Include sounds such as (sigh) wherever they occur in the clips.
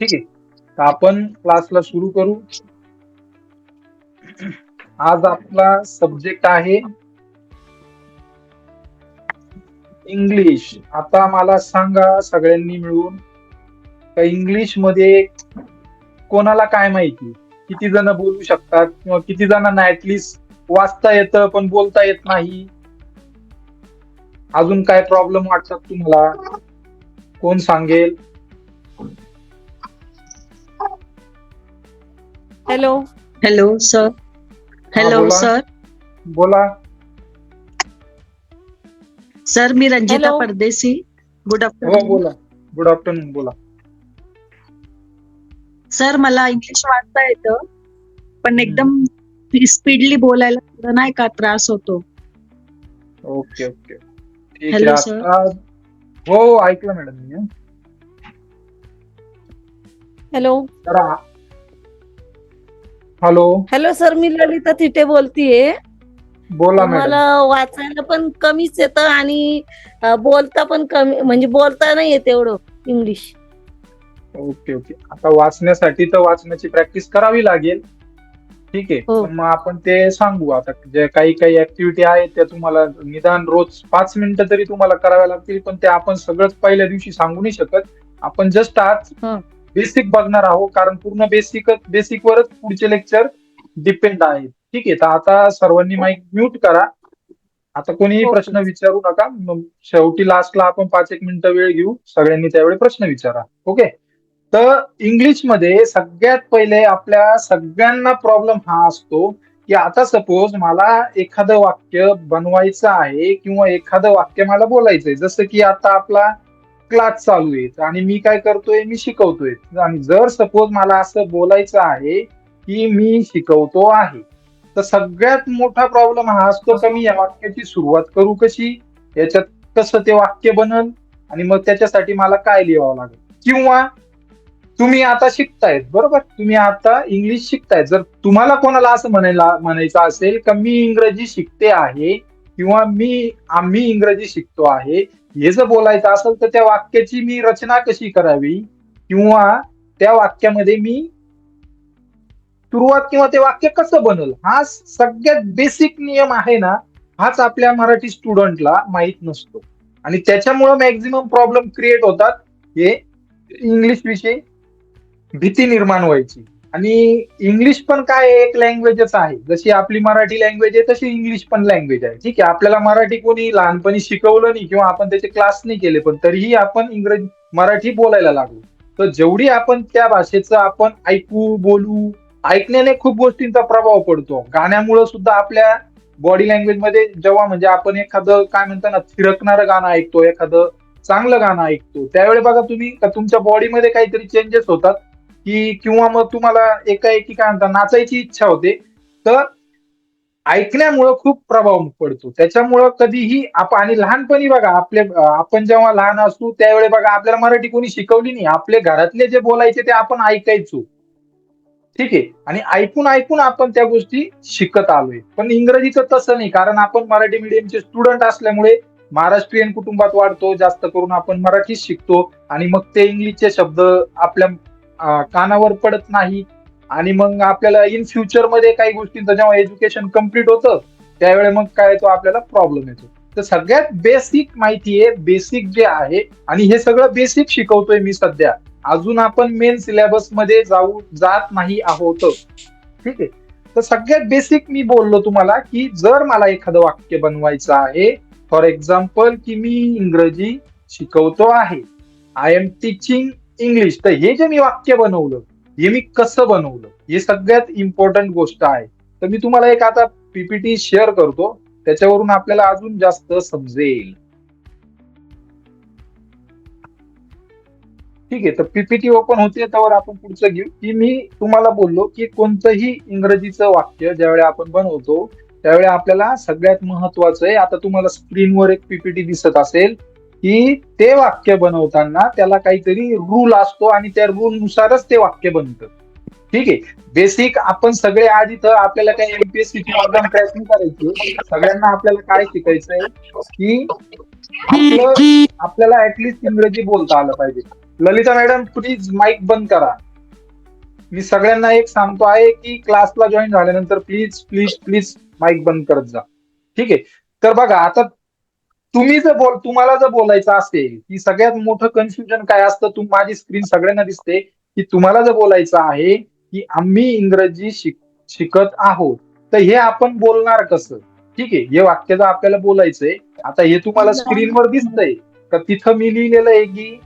ठीक आहे. तर आपण क्लासला सुरू करू. आज आपला सब्जेक्ट आहे इंग्लिश आता मला सांगा सगळ्यांनी मिळून इंग्लिशमध्ये कोणाला काय माहिती? किती जण बोलू शकतात? किंवा किती जणांना ऍटलिस्ट वाचता येतं पण बोलता येत नाही? अजून काय प्रॉब्लेम वाटतात तुम्हाला? कोण सांगेल? हॅलो. Hello sir. हॅलो बोला. सर. बोला. सर मी रंजिता Hello. परदेसी गुड हो आफ्टरनून बोला. गुड आफ्टरनून बोला. सर मला इंग्लिश वाचता येतं पण एकदम स्पीडली बोलायला थोडं नाही का त्रास होतो. Okay okay. ठीक Hello, आहे. sir. आता हो ऐकलं मॅडम मी हॅलो. तर आ- हॅलो हॅलो सर मी ललिता थिटे बोलतीये. बोला मॅडम मला वाचायला पण कमीच येतं आणि अं, बोलता पण कमी म्हणजे बोलता नाही येत एवढं इंग्लिश ओके ओके. आता वाचण्यासाठी तर वाचण्याची प्रॅक्टिस करावी लागेल. ठीक आहे. हो. पण मग आपण ते सांगू. आता जे काही काही ऍक्टिव्हिटी आहेत त्या तुम्हाला निदान रोज पाच मिनिटं तरी तुम्हाला कराव्या लागतील पण ते आपण सगळंच पहिल्या दिवशी सांगू नाही शकत. आपण जस्ट आज हं. बेसिक बघणार आहोत कारण पूर्ण बेसिक बेसिक वरच पुढचे लेक्चर डिपेंड आहेत. ठीक आहे तर आता सर्वांनी माईक म्यूट करा. आता कोणीही. प्रश्न विचारू नका. शेवटी लास्टला आपण पाच एक मिनिटं वेळ घेऊ. सगळ्यांनी त्यावेळी प्रश्न विचारा. ओके? तर इंग्लिशमध्ये सगळ्यात पहिले आपल्या सगळ्यांना प्रॉब्लेम हा असतो की आता सपोज मला एखादं वाक्य बनवायचं आहे किंवा एखादं वाक्य मला बोलायचंय. जसं की आता आपला क्लास चालू आहे आणि मी काय करतोय मी शिकवतोय. आणि जर सपोज मला असं बोलायचं आहे की मी शिकवतो आहे तर सगळ्यात मोठा प्रॉब्लेम हा असतो का मी या वाक्याची सुरुवात करू कशी? याच्यात कसं ते वाक्य बनल? आणि मग त्याच्यासाठी मला काय लिहावं लागेल? किंवा तुम्ही आता शिकतायत बरोबर? तुम्ही आता इंग्लिश शिकतायत. जर तुम्हाला कोणाला असं म्हणायला म्हणायचं असेल का मी इंग्रजी शिकते आहे किंवा मी आम्ही इंग्रजी शिकतो आहे हे जर बोलायचं असेल तर त्या वाक्याची मी रचना कशी करावी? किंवा त्या वाक्यामध्ये मी सुरुवात किंवा ते वाक्य कसं बनल? हा सगळ्यात बेसिक नियम आहे ना हाच आपल्या मराठी स्टुडंटला माहीत नसतो. आणि त्याच्यामुळं मॅक्झिमम प्रॉब्लेम क्रिएट होतात हे इंग्लिश विषयी भीती निर्माण व्हायची. आणि इंग्लिश पण काय एक लँग्वेजच आहे. जशी आपली मराठी लँग्वेज आहे तशी इंग्लिश पण लँग्वेज आहे. ठीक आहे आपल्याला मराठी कोणी लहानपणी शिकवलं नाही किंवा आपण त्याचे क्लास नाही केले पण तरीही आपण इंग्रजी मराठी बोलायला लागलो. तर जेवढी आपण त्या भाषेचं आपण ऐकू बोलू ऐकण्याने खूप गोष्टींचा प्रभाव पडतो. गाण्यामुळे सुद्धा आपल्या बॉडी लँग्वेजमध्ये जेव्हा म्हणजे आपण एखादं काय म्हणतो ना थिरकणारं गाणं ऐकतो एखादं चांगलं गाणं ऐकतो त्यावेळी बघा तुम्ही तुमच्या बॉडीमध्ये काहीतरी चेंजेस होतात. की किंवा मग तुम्हाला एकाएकी काय म्हणतात नाचायची इच्छा होते तर ऐकण्यामुळं खूप प्रभाव पडतो. त्याच्यामुळं कधीही आपण आणि लहानपणी बघा आपले आपण जेव्हा लहान असू त्यावेळी बघा आपल्याला मराठी कोणी शिकवली नाही. आपले घरातले जे बोलायचे ते आपण ऐकायचो. ठीक आहे? आणि ऐकून ऐकून आपण त्या गोष्टी शिकत आलोय. पण इंग्रजीचं तसं नाही कारण आपण मराठी मीडियमचे स्टुडंट असल्यामुळे महाराष्ट्रीयन कुटुंबात वाढतो जास्त करून आपण मराठीच शिकतो आणि मग ते इंग्लिशचे शब्द आपल्या कानावर पडत नाही. आणि मग आपल्याला इन फ्युचरमध्ये काही गोष्टींचं जेव्हा एज्युकेशन कंप्लीट होतं त्यावेळेस मग काय येतो आपल्याला प्रॉब्लेम येतो. तर सगळ्यात बेसिक माहिती आहे बेसिक जे आहे आणि हे सगळं बेसिक शिकवतोय मी सध्या. अजून आपण मेन सिलेबसमध्ये जाऊ जात नाही आहोत. ठीक आहे? तर सगळ्यात बेसिक मी बोललो तुम्हाला की जर मला एखादं वाक्य बनवायचं आहे फॉर एक्झाम्पल की मी इंग्रजी शिकवतो आहे. आय एम टीचिंग इंग्लिश तर हे जे मी वाक्य बनवलं हे मी कसं बनवलं हे सगळ्यात इम्पॉर्टंट गोष्ट आहे. तर मी तुम्हाला एक आता पीपीटी शेअर करतो. त्याच्यावरून आपल्याला अजून जास्त समजेल. ठीक आहे तर पीपीटी ओपन होते त्यावर आपण पुढचं घेऊ. की मी तुम्हाला बोललो की कोणतंही इंग्रजीचं वाक्य ज्यावेळी आपण बनवतो त्यावेळी आपल्याला सगळ्यात महत्वाचं आहे. आता तुम्हाला स्क्रीनवर एक पीपीटी दिसत असेल. की ते वाक्य बनवताना त्याला काहीतरी रूल असतो आणि त्या रूल नुसारच ते वाक्य बनतं. ठीक आहे? बेसिक आपण सगळे आज इथं आपल्याला काही एमपीएससी ची प्रयत्न करायचे. सगळ्यांना आपल्याला काय शिकायचंय? की आपलं आपल्याला ऍटलिस्ट इंग्रजी बोलता आलं पाहिजे. ललिता मॅडम प्लीज माईक बंद करा. मी सगळ्यांना एक सांगतो आहे की क्लासला जॉईन झाल्यानंतर प्लीज प्लीज प्लीज माईक बंद करत जा. ठीक आहे? तर बघा आता तुम्ही जर बोल तुम्हाला जर बोलायचं असेल की सगळ्यात मोठं कन्फ्युजन काय असतं? तुम माझी स्क्रीन सगळ्यांना दिसते की तुम्हाला जर बोलायचं आहे की आम्ही इंग्रजी शिक शिकत आहोत तर हे आपण बोलणार कसं? ठीक आहे हे वाक्य जर आपल्याला बोलायचंय आता हे तुम्हाला स्क्रीनवर दिसतंय तर तिथं मी लिहिलेलं आहे की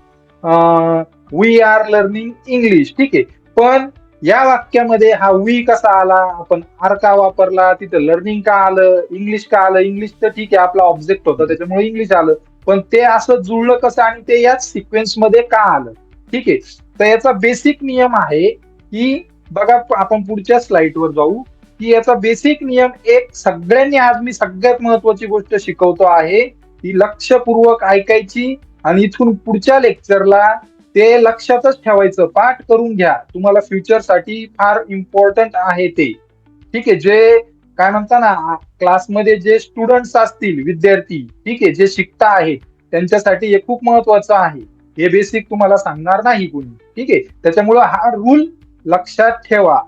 वी आर लर्निंग इंग्लिश ठीक आहे. पण या वाक्यामध्ये हा वी कसा आला? आपण आर का वापरला? तिथं लर्निंग का आलं? इंग्लिश का आलं? इंग्लिश तर ठीक आहे आपला ऑब्जेक्ट होता त्याच्यामुळे इंग्लिश आलं. पण ते असं जुळलं कसं आणि ते याच सिक्वेन्समध्ये का आलं? ठीक आहे. तर याचा बेसिक नियम आहे की बघा आपण पुढच्या स्लाइडवर जाऊ. की याचा बेसिक नियम एक सगळ्यांनी आज मी सगळ्यात महत्वाची गोष्ट शिकवतो आहे ती लक्षपूर्वक ऐकायची आणि इथून पुढच्या लेक्चरला ते लक्षातच ठेवायचं पाठ करून घ्या. तुम्हाला फ्युचरसाठी फार इम्पॉर्टंट आहे ते. ठीक आहे जे काय म्हणता ना क्लासमध्ये जे स्टुडंट्स असतील विद्यार्थी ठीक आहे जे शिकता आहेत त्यांच्यासाठी हे खूप महत्वाचं आहे. हे बेसिक तुम्हाला सांगणार नाही कोणी. ठीक आहे त्याच्यामुळं हा रूल लक्षात ठेवा.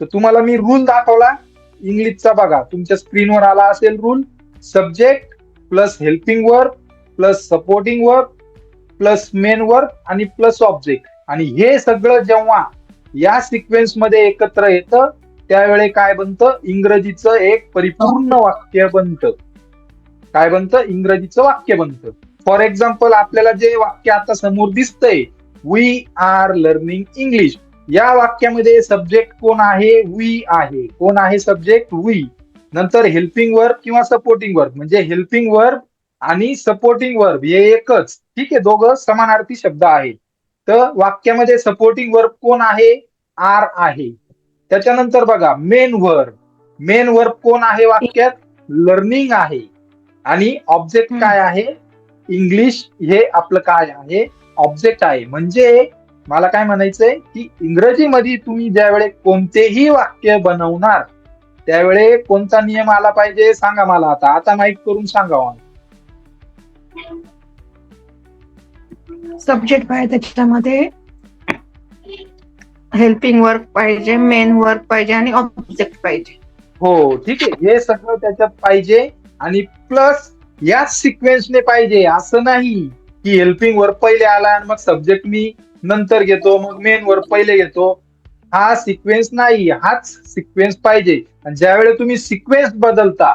तर तुम्हाला मी रूल दाखवला. इंग्लिशचा बघा. तुमच्या स्क्रीनवर आला असेल rule subject plus helping work plus supporting work plus main work आणि प्लस ऑब्जेक्ट. आणि हे सगळं जेव्हा या सिक्वेन्समध्ये एकत्र येतं त्यावेळी काय बनतं? इंग्रजीचं एक परिपूर्ण वाक्य बनतं. काय बनतं? इंग्रजीचं वाक्य बनतं. फॉर एक्झाम्पल आपल्याला जे वाक्य आता समोर दिसतंय वी आर लर्निंग इंग्लिश या वाक्यामध्ये सब्जेक्ट कोण आहे? वी आहे. कोण आहे सब्जेक्ट वी नंतर हेल्पिंग वर्क किंवा सपोर्टिंग वर्क म्हणजे हेल्पिंग वर्क आणि सपोर्टिंग वर्ब हे एकच ठीक आहे दोघं समानार्थी शब्द आहेत. तर वाक्यामध्ये सपोर्टिंग वर्ब कोण आहे? आर आहे. त्याच्यानंतर बघा मेन वर्ब मेन वर्ब कोण आहे वाक्यात? लर्निंग आहे. आणि ऑब्जेक्ट काय आहे? इंग्लिश हे आपलं काय आहे? ऑब्जेक्ट आहे. म्हणजे मला काय म्हणायचंय? की इंग्रजीमध्ये तुम्ही ज्यावेळेस कोणतेही वाक्य बनवणार त्यावेळे कोणता नियम आला पाहिजे? सांगा मला आता. आता माईक करून सांगा मला. सब्जेक्ट पाहिजे त्याच्यामध्ये. हेल्पिंग वर्क पाहिजे मेन वर्क पाहिजे आणि ऑब्जेक्ट पाहिजे. हो ठीक आहे. हे सगळं त्याच्यात पाहिजे आणि प्लस याच सिक्वेन्सने पाहिजे. असं नाही की हेल्पिंग वर्क पहिले आला आणि मग सब्जेक्ट मी नंतर घेतो मग मेन वर्क पहिले घेतो. हा सिक्वेन्स नाही हाच सिक्वेन्स पाहिजे. आणि ज्यावेळेस तुम्ही सिक्वेन्स बदलता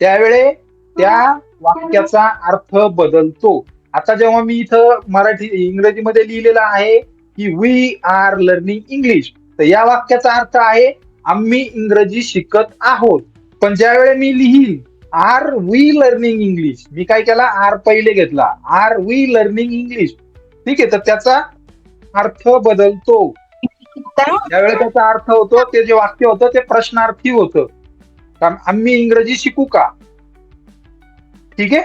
त्यावेळे त्या वाक्याचा अर्थ बदलतो. आता जेव्हा मी इथं मराठी इंग्रजीमध्ये लिहिलेलं आहे की वी आर लर्निंग इंग्लिश तर या वाक्याचा अर्थ आहे आम्ही इंग्रजी शिकत आहोत. पण ज्यावेळी मी लिहील आर वी लर्निंग इंग्लिश मी काय केला? आर पहिले घेतला. आर वी लर्निंग इंग्लिश ठीक आहे तर त्याचा अर्थ बदलतो. ज्यावेळेस त्याचा अर्थ होतो ते जे वाक्य होतं ते प्रश्नार्थी होतं. कारण आम्ही इंग्रजी शिकू का? ठीक आहे?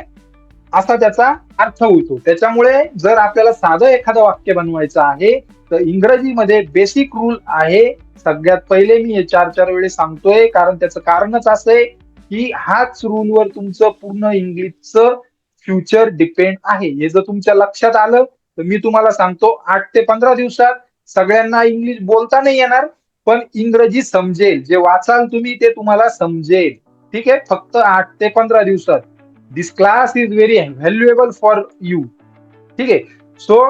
असा त्याचा अर्थ होतो. त्याच्यामुळे जर आपल्याला साधं एखादं वाक्य बनवायचं आहे तर इंग्रजीमध्ये बेसिक रूल आहे. सगळ्यात पहिले मी हे चार चार वेळेस सांगतोय कारण त्याचं कारणच असं आहे की हाच रूलवर तुमचं पूर्ण इंग्लिशचं फ्युचर डिपेंड आहे. हे जर तुमच्या लक्षात आलं तर मी तुम्हाला सांगतो आठ ते पंधरा दिवसात सगळ्यांना इंग्लिश बोलता नाही येणार पण इंग्रजी समजेल. जे वाचाल तुम्ही ते तुम्हाला समजेल. ठीक आहे? फक्त आठ ते पंधरा दिवसात. This class is very valuable for you ठीक आहे? सो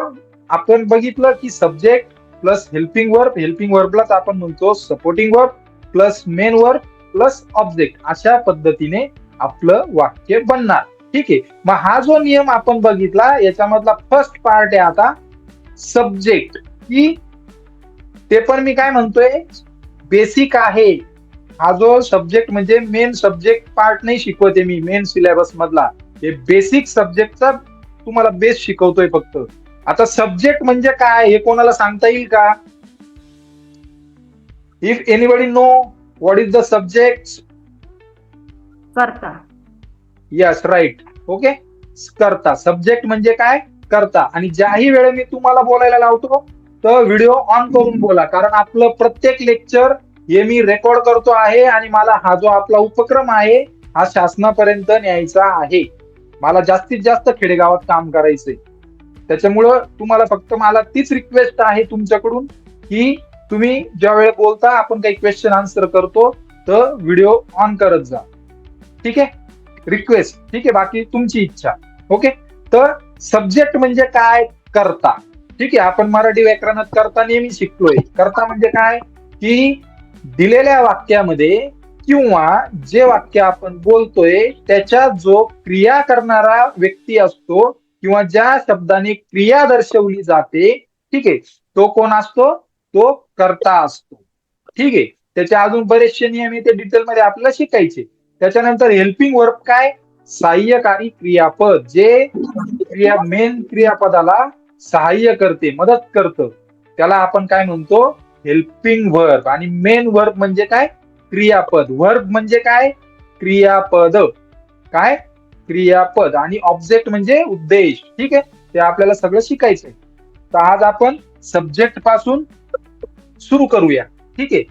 आपण बघितलं की subject plus helping work helping वर्कलाच आपण म्हणतो supporting work plus main work plus object अशा पद्धतीने आपलं वाक्य बनणार. ठीक आहे? मग हा जो नियम आपण बघितला याच्यामधला फर्स्ट पार्ट आहे आता सब्जेक्ट की ते पण मी काय म्हणतोय? बेसिक आहे. हा जो सब्जेक्ट म्हणजे मेन सब्जेक्ट पार्ट नाही शिकवते मी मेन सिलेबस मधला. हे बेसिक सब्जेक्टचा तुम्हाला बेस शिकवतोय फक्त. आता सब्जेक्ट म्हणजे काय हे कोणाला सांगता येईल का? If anybody know what is the subject करता. यस राईट ओके करता. सब्जेक्ट म्हणजे काय? करता. आणि ज्याही वेळे मी तुम्हाला बोलायला लावतो तर व्हिडिओ ऑन करून बोला. कारण आपलं प्रत्येक लेक्चर हे मी रेकॉर्ड करतो आहे आणि मला हा जो आपला उपक्रम आहे हा शासनापर्यंत न्यायचा आहे. मला जास्तीत जास्त खेडेगावात काम करायचंय. त्याच्यामुळं तुम्हाला फक्त मला तीच रिक्वेस्ट आहे तुमच्याकडून की तुम्ही ज्या वेळेला बोलता आपण काही क्वेश्चन आन्सर करतो तर व्हिडिओ ऑन करत जा. ठीक आहे? रिक्वेस्ट ठीक आहे? बाकी तुमची इच्छा. ओके तर सब्जेक्ट म्हणजे काय? करता. ठीक आहे? आपण मराठी व्याकरणात करता नेहमी शिकलोय. करता म्हणजे काय? की दिलेल्या वाक्यामध्ये किंवा जे वाक्य आपण बोलतोय त्याच्या जो क्रिया करणारा व्यक्ती असतो किंवा ज्या शब्दाने क्रिया दर्शवली जाते ठीक आहे तो कोण असतो? तो करता असतो. ठीक आहे त्याचे अजून बरेचसे नियम ते डिटेलमध्ये आपल्याला शिकायचे. त्याच्यानंतर हेल्पिंग वर्क काय? सहाय्यकारी क्रियापद. जे क्रिया मेन क्रियापदाला सहाय्य करते मदत करतं. त्याला आपण काय म्हणतो? हेल्पिंग वर्ब आणि मेन वर्ब म्हणजे काय? क्रियापद. वर्ब म्हणजे काय? क्रियापद. काय? क्रियापद. आणि ऑब्जेक्ट म्हणजे उद्देश. ठीक आहे? ते आपल्याला सगळं शिकायचंय. तर आज आपण सब्जेक्टपासून सुरू करूया. ठीक आहे?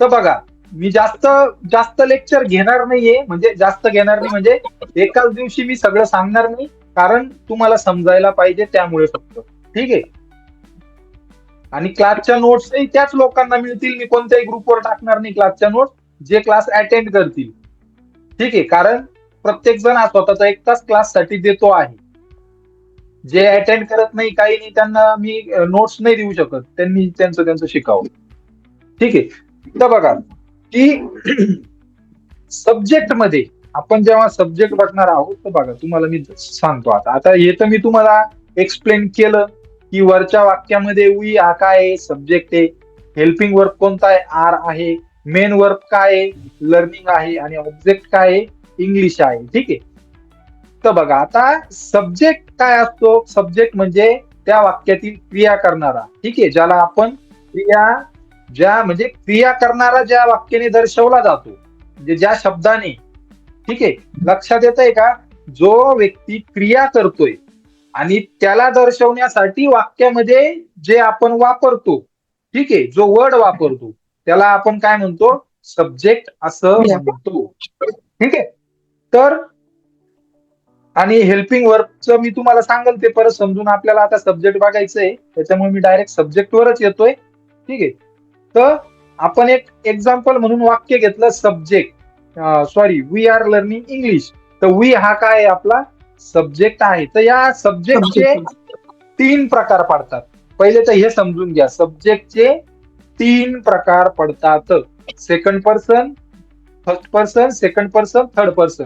तर बघा मी जास्त जास्त लेक्चर घेणार नाहीये. म्हणजे जास्त घेणार नाही. म्हणजे एकाच दिवशी मी सगळं सांगणार नाही. कारण तुम्हाला समजायला पाहिजे त्यामुळे फक्त. ठीक आहे? आणि क्लासच्या नोट्सही त्याच लोकांना मिळतील. मी कोणत्याही ग्रुपवर टाकणार नाही क्लासच्या नोट्स. जे क्लास अटेंड करतील. ठीक आहे. कारण प्रत्येक जण हा स्वतःचा एक तास क्लाससाठी देतो आहे. जे अटेंड करत नाही काही नाही त्यांना मी नोट्स नाही देऊ शकत. त्यांनी त्यांचं त्यांचं शिकावं. ठीक आहे. तर बघा की सब्जेक्टमध्ये आपण जेव्हा सब्जेक्ट बघणार आहोत तर बघा तुम्हाला मी सांगतो आता. आता हे तर मी तुम्हाला एक्सप्लेन केलं. की वरच्या वाक्यामध्ये वी हा काय आहे? सब्जेक्ट आहे. हेल्पिंग वर्क कोणता आहे आर आहे. मेन वर्क काय आहे? लर्निंग आहे. आणि ऑब्जेक्ट काय आहे? इंग्लिश आहे. ठीक आहे? तर बघा आता सब्जेक्ट काय असतो? सब्जेक्ट म्हणजे त्या वाक्यातील क्रिया करणारा. ठीक आहे? ज्याला आपण क्रिया ज्या म्हणजे क्रिया करणारा ज्या वाक्याने दर्शवला जातो. म्हणजे ज्या शब्दाने. ठीक आहे? लक्षात येत आहे का? जो व्यक्ती क्रिया करतोय आणि त्याला दर्शवण्यासाठी वाक्यामध्ये जे आपण वापरतो ठीक आहे जो वर्ड वापरतो त्याला आपण काय म्हणतो? सब्जेक्ट असं म्हणतो. ठीक आहे? तर आणि हेल्पिंग वर्कचं मी तुम्हाला सांगेल ते परत समजून आपल्याला आता सब्जेक्ट बघायचंय त्याच्यामुळे मी डायरेक्ट सब्जेक्टवरच येतोय. ठीक आहे? तर आपण एक एक्झाम्पल म्हणून वाक्य घेतलं subject sorry we are learning English तर वी हा काय आहे आपला? सब्जेक्ट आहे. तर या सब्जेक्टचे तीन प्रकार पडतात. पहिले तर हे समजून घ्या. सब्जेक्टचे तीन प्रकार पडतात. Second person first person second person third person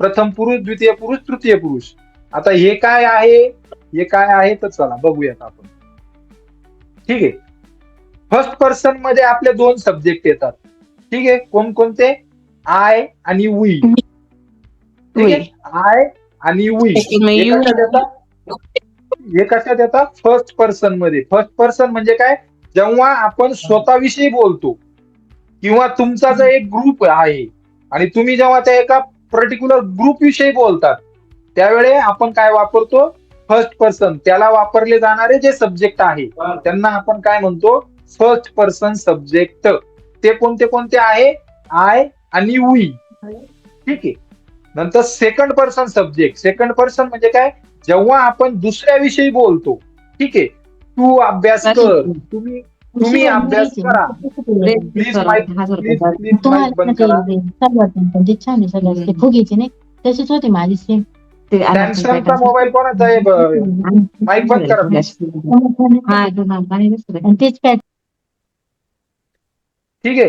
प्रथम पुरुष द्वितीय पुरुष तृतीय पुरुष. आता हे काय आहे? हे काय आहे? तर चला बघूयात आपण. ठीक आहे. फर्स्ट पर्सनमध्ये आपले दोन सब्जेक्ट येतात. ठीक आहे? कोणकोणते? आय आणि वी ठीक आहे? आय आणि वी हे कशात येतात हे कशात येतात फर्स्ट पर्सनमध्ये. फर्स्ट पर्सन म्हणजे काय? जेव्हा आपण स्वतःविषयी बोलतो किंवा तुमचा जो एक ग्रुप आहे आणि तुम्ही जेव्हा त्या एका पर्टिक्युलर ग्रुप विषयी बोलतात त्यावेळे आपण काय वापरतो? फर्स्ट पर्सन त्याला वापरले जाणारे जे सब्जेक्ट आहे त्यांना आपण काय म्हणतो? फर्स्ट पर्सन सब्जेक्ट ते कोणते कोणते आहे? आय आणि वी ठीक आहे. नंतर second person subject second person म्हणजे काय? जेव्हा आपण दुसऱ्याविषयी बोलतो ठीक आहे? तू अभ्यास कर. तुम्ही तुम्ही अभ्यास करा. प्लीज नाही? तसेच होते माझे सेम सॅमसंगचा मोबाईल कोणाचा आहे? माईक बंद करा. तेच ठीक आहे.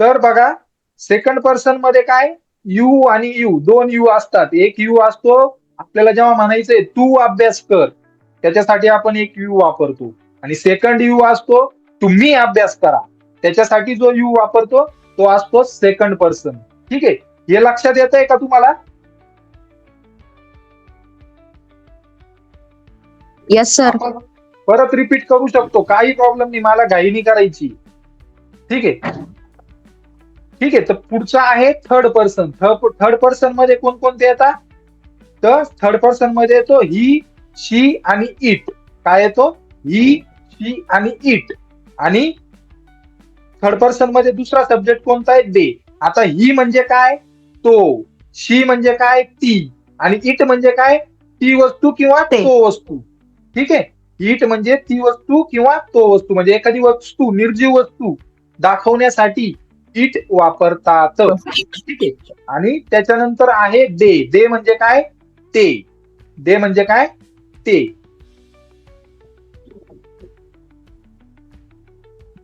तर बघा सेकंड पर्सनमध्ये काय? यू आणि यू दोन यू असतात. एक यू असतो आपल्याला जेव्हा म्हणायचंय तू अभ्यास कर त्याच्यासाठी आपण एक यू वापरतो. आणि सेकंड यू असतो तुम्ही अभ्यास करा. त्याच्यासाठी जो यू वापरतो तो असतो सेकंड पर्सन ठीक आहे? हे लक्षात येत आहे का तुम्हाला? येस सर परत रिपीट करू शकतो. काही प्रॉब्लेम नाही. मला घाई नाही करायची. ठीक आहे? ठीक आहे तर पुढचा आहे थर्ड पर्सन थर्ड पर्सनमध्ये कोणकोणते येतात? तर थर्ड पर्सनमध्ये येतो ही शी आणि इट काय येतो? ही शी आणि इट आणि थर्ड पर्सनमध्ये दुसरा सब्जेक्ट कोणता आहे? दे आता ही म्हणजे काय? तो. शी म्हणजे काय? ती. आणि इट म्हणजे काय? ती वस्तू किंवा ते. तो वस्तू. ठीक आहे? इट म्हणजे ती वस्तू किंवा तो वस्तू. म्हणजे एखादी वस्तू निर्जीव वस्तू दाखवण्यासाठी इट वापरतात. ठीक आहे. आणि त्याच्यानंतर आहे दे. दे म्हणजे काय? ते. दे म्हणजे काय? ते.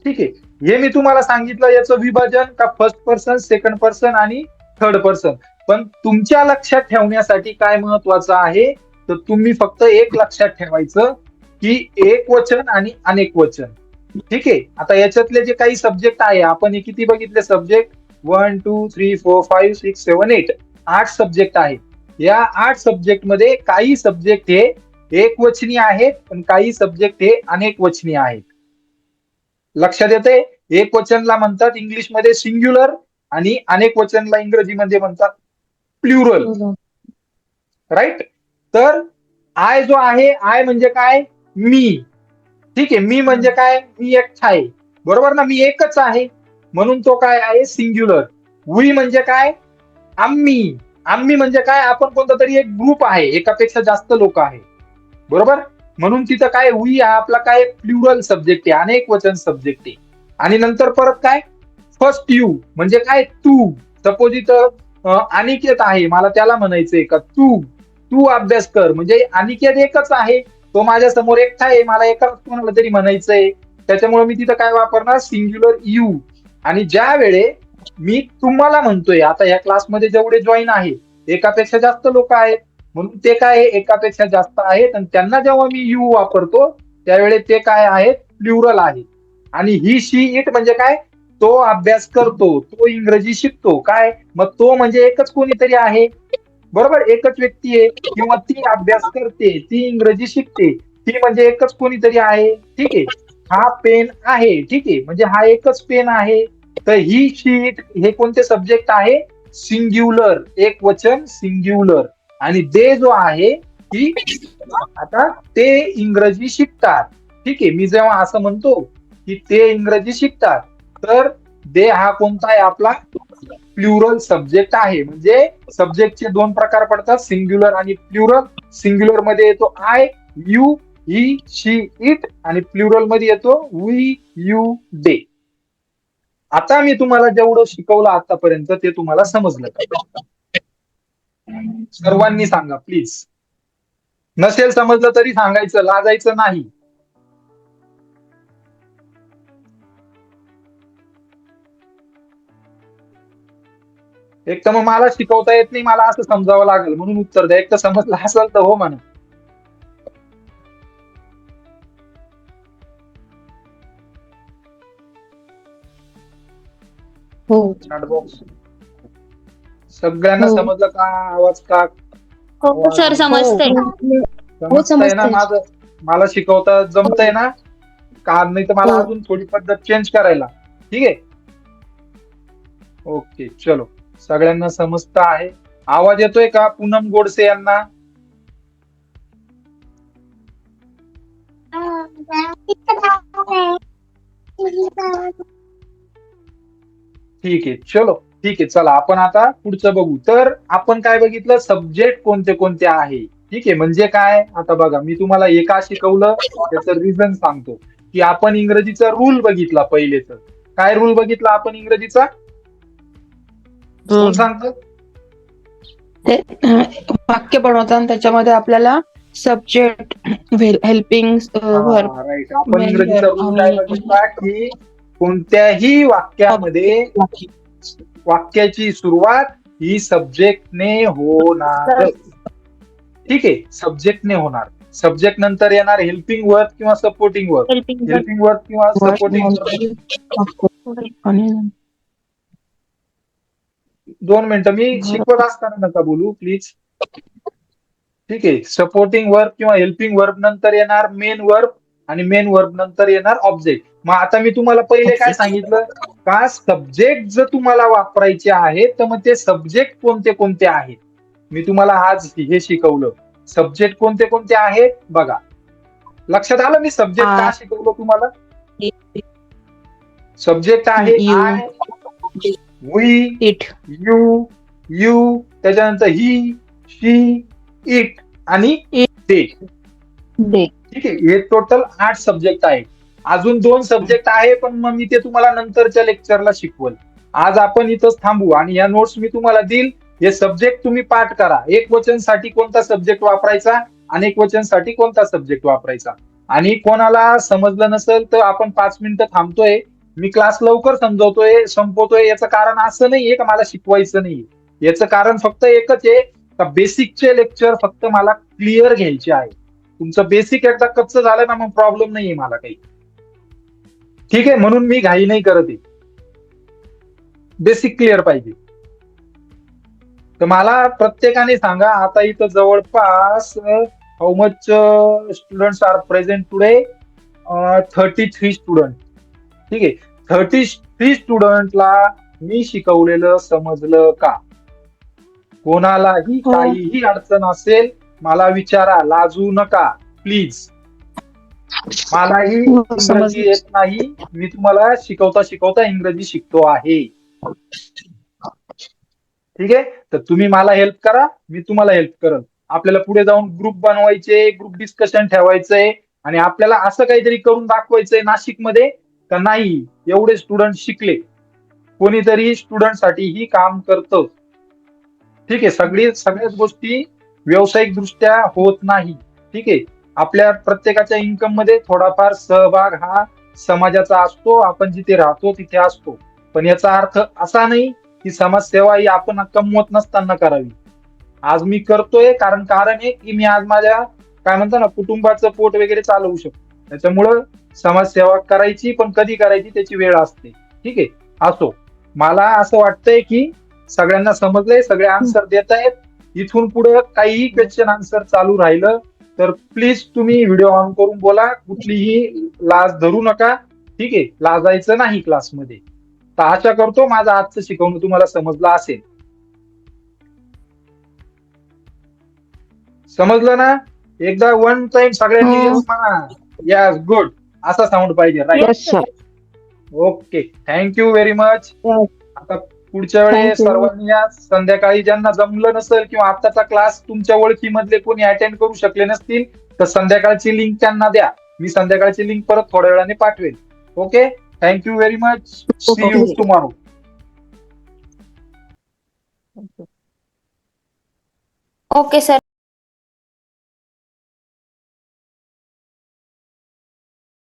ठीक आहे. हे मी तुम्हाला सांगितलं याचं विभाजन का फर्स्ट पर्सन सेकंड पर्सन आणि थर्ड पर्सन पण तुमच्या लक्षात ठेवण्यासाठी काय महत्वाचं आहे? तर तुम्ही फक्त एक लक्षात ठेवायचं की एक वचन आणि अनेक वचन. ठीक आहे. आता याच्यातले जे काही सब्जेक्ट आहे आपण हे किती बघितले? Subject one two three four five six seven eight आठ सब्जेक्ट आहेत या आठ सब्जेक्टमध्ये काही सब्जेक्ट हे एक वचनी आहेत पण काही सब्जेक्ट हे अनेक वचनी आहेत. लक्षात येते एक वचनला म्हणतात इंग्लिशमध्ये सिंग्युलर आणि अनेक वचनला इंग्रजीमध्ये म्हणतात प्लुरल राईट तर आय जो आहे आय म्हणजे काय? मी. ठीक आहे मी म्हणजे काय? मी एकटा आहे. बरोबर ना? मी एकच आहे. म्हणून तो काय आहे? सिंग्युलर वी म्हणजे काय? आम्ही. आम्ही म्हणजे काय? आपण कोणता तरी एक ग्रुप आहे. एकापेक्षा जास्त लोक आहे. बरोबर? म्हणून तिथं काय? वी हा आपला काय? प्लुरल सब्जेक्ट आहे. अनेक वचन सब्जेक्ट आहे. आणि नंतर परत काय? फर्स्ट यू म्हणजे काय? तू. सपोज इथं अनिकेत आहे. मला त्याला म्हणायचंय का? तू. तू अभ्यास कर. म्हणजे अनिकेत एकच आहे. तो माझ्यासमोर एकटा आहे मला एकाच कोणाला तरी म्हणायचंय. त्याच्यामुळे मी तिथं काय वापरणार? सिंग्युलर यू आणि ज्या वेळे मी तुम्हाला म्हणतोय आता या क्लासमध्ये जेवढे जॉईन आहे एकापेक्षा जास्त लोक आहेत. म्हणून ते काय आहे? एकापेक्षा जास्त आहेत. आणि त्यांना जेव्हा मी यू वापरतो त्यावेळे ते काय आहेत? प्लुरल आहे आणि ही शी इट म्हणजे काय? तो अभ्यास करतो तो इंग्रजी शिकतो. काय? मग तो म्हणजे एकच कोणीतरी आहे. बरोबर? एकच व्यक्ती आहे किंवा ती अभ्यास करते ती इंग्रजी शिकते ती म्हणजे एकच कोणीतरी आहे. ठीक आहे? हा पेन आहे. ठीक आहे? म्हणजे हा एकच पेन आहे. तर ही शीट हे कोणते सब्जेक्ट आहे? सिंग्युलर एक वचन सिंग्युलर आणि दे जो आहे की आता ते इंग्रजी शिकतात. ठीक आहे? मी जेव्हा असं म्हणतो की ते इंग्रजी शिकतात तर दे हा कोणता आहे आपला प्लुरल सब्जेक्ट आहे. म्हणजे सब्जेक्टचे दोन प्रकार पडतात सिंग्युलर आणि प्लुरल. सिंग्युलरमध्ये येतो I you he she it आणि प्लुरलमध्ये येतो वी यू डे आता मी तुम्हाला जेवढं शिकवलं आतापर्यंत ते तुम्हाला समजलं. का? सर्वांनी सांगा प्लीज नसेल समजलं तरी सांगायचं लाजायचं नाही. एक तर मग मला शिकवता येत नाही मला असं समजावं लागेल म्हणून उत्तर द्या. एक तर समजलं असेल तर हो म्हणा. हो. बॉक्स सगळ्यांना हो. समजलं का? आवाज का? हो सर समजतंय. समजतंय ना माझं? मला शिकवता जमतंय ना? का? नाही तर मला हो. अजून थोडी पद्धत चेंज करायला. ठीक आहे? ओके चलो. सगळ्यांना समजत आहे. आवाज येतोय का पूनम गोडसे यांना? ठीक आहे चलो ठीक आहे चला आपण आता पुढचं बघू. तर आपण काय बघितलं? सब्जेक्ट कोणते कोणते आहे? ठीक आहे म्हणजे काय? आता बघा मी तुम्हाला एका शिकवलं त्याचं रिझन सांगतो. की आपण इंग्रजीचा रूल बघितला पहिलेच. काय रूल बघितला आपण इंग्रजीचा? कोण सांगतं ते (clears throat) वाक्य बनवताना त्याच्यामध्ये आपल्याला सब्जेक्ट हेल्पिंग वर्ब हा, right. आपण इंग्रजीचा रूल काय बघितला की कोणत्याही वाक्यामध्ये वाक्याची सुरुवात ही सब्जेक्टने होणार. ठीक आहे सब्जेक्टने होणार. सब्जेक्ट नंतर येणार हेल्पिंग वर्क किंवा सपोर्टिंग वर्क हेल्पिंग वर्क किंवा सपोर्टिंग दोन मिनिटं. मी शिकवत असताना नका बोलू प्लीज ठीक आहे. सपोर्टिंग वर्ब किंवा हेल्पिंग वर्ब नंतर येणार मेन वर्ब आणि मेन वर्ब नंतर येणार ऑब्जेक्ट मग आता मी तुम्हाला पहिले काय सांगितलं? का सब्जेक्ट जर तुम्हाला वापरायचे आहे तर मग ते सब्जेक्ट कोणते कोणते आहेत? मी तुम्हाला आज हे शिकवलं. सब्जेक्ट कोणते कोणते आहेत? बघा. लक्षात आलं मी सब्जेक्ट का. शिकवलं तुम्हाला? सब्जेक्ट आहे. वी इट यू यू त्याच्यानंतर ही शी इट आणि ठीक आहे. हे टोटल आठ सब्जेक्ट आहे अजून दोन सब्जेक्ट आहे पण मग मी ते तुम्हाला नंतरच्या लेक्चरला शिकवल. आज आपण इथंच थांबू आणि या नोट्स मी तुम्हाला देईल. हे सब्जेक्ट तुम्ही पाठ करा. एक वचनसाठी कोणता सब्जेक्ट वापरायचा अनेक वचनसाठी कोणता सब्जेक्ट वापरायचा? आणि कोणाला समजलं नसेल तर आपण पाच मिनिटं थांबतोय. मी क्लास लवकर समजवतोय संपवतोय याचं कारण असं नाहीये का मला शिकवायचं नाहीये. याचं कारण फक्त एकच आहे का बेसिकचे लेक्चर फक्त मला क्लिअर घ्यायचे आहे तुमचं बेसिक एकदा कच्च झालं ना मग प्रॉब्लेम नाहीये मला काही. ठीक आहे म्हणून मी घाई नाही करत आहे. बेसिक क्लिअर पाहिजे. तर मला प्रत्येकाने सांगा आता इथं जवळपास how much student are present today thirty three student ठीक आहे. थर्टी थ्री स्टुडंटला मी शिकवलेलं समजलं का? कोणालाही हो. काहीही अडचण असेल मला विचारा. लाजू नका. प्लीज मलाही इंग्रजी येत नाही. मी तुम्हाला शिकवता शिकवता इंग्रजी शिकतो आहे. ठीक आहे? तर तुम्ही मला हेल्प करा. मी तुम्हाला हेल्प करल आपल्याला पुढे जाऊन ग्रुप बनवायचे ग्रुप डिस्कशन ठेवायचंय. आणि आपल्याला असं काहीतरी करून दाखवायचंय नाशिकमध्ये. का नाही एवढे स्टुडंट शिकले. कोणीतरी स्टुडंटसाठी ही काम करतं. ठीक आहे सगळी सगळ्याच गोष्टी व्यावसायिक दृष्ट्या होत नाही. ठीक आहे आपल्या प्रत्येकाच्या इन्कममध्ये थोडाफार सहभाग हा समाजाचा असतो आपण जिथे राहतो तिथे असतो. पण याचा अर्थ असा नाही की समाजसेवा ही आपण कमवत नसताना करावी. आज मी करतोय कारण कारण आहे की मी आज माझ्या काय म्हणतो ना कुटुंबाचं पोट वगैरे चालवू शकतो. त्याच्यामुळं समाजसेवा करायची पण कधी करायची त्याची वेळ असते. ठीक आहे? असो. मला असं वाटतंय की सगळ्यांना समजलंय सगळे आन्सर देत आहेत. इथून पुढे काहीही क्वेश्चन आन्सर चालू राहिलं तर प्लीज तुम्ही व्हिडिओ ऑन करून बोला. कुठलीही लाज धरू नका. ठीक आहे? लाजायचं नाही क्लासमध्ये तर आशा करतो माझं आजचं शिकवणं तुम्हाला समजलं असेल. समजलं ना? एकदा वन टाइम सगळ्यांनी हो. म्हणा. यस गुड असा साऊंड पाहिजे right. Okay thank you very much. आता पुढच्या वेळेस. सर्वांनी या संध्याकाळी ज्यांना जमलं नसेल किंवा आताचा क्लास तुमच्या ओळखीमधले कोणी अटेंड करू शकले नसतील तर संध्याकाळची लिंक त्यांना द्या. मी संध्याकाळची लिंक परत थोड्या वेळाने पाठवेल okay thank you very much see you. Tomorrow okay sir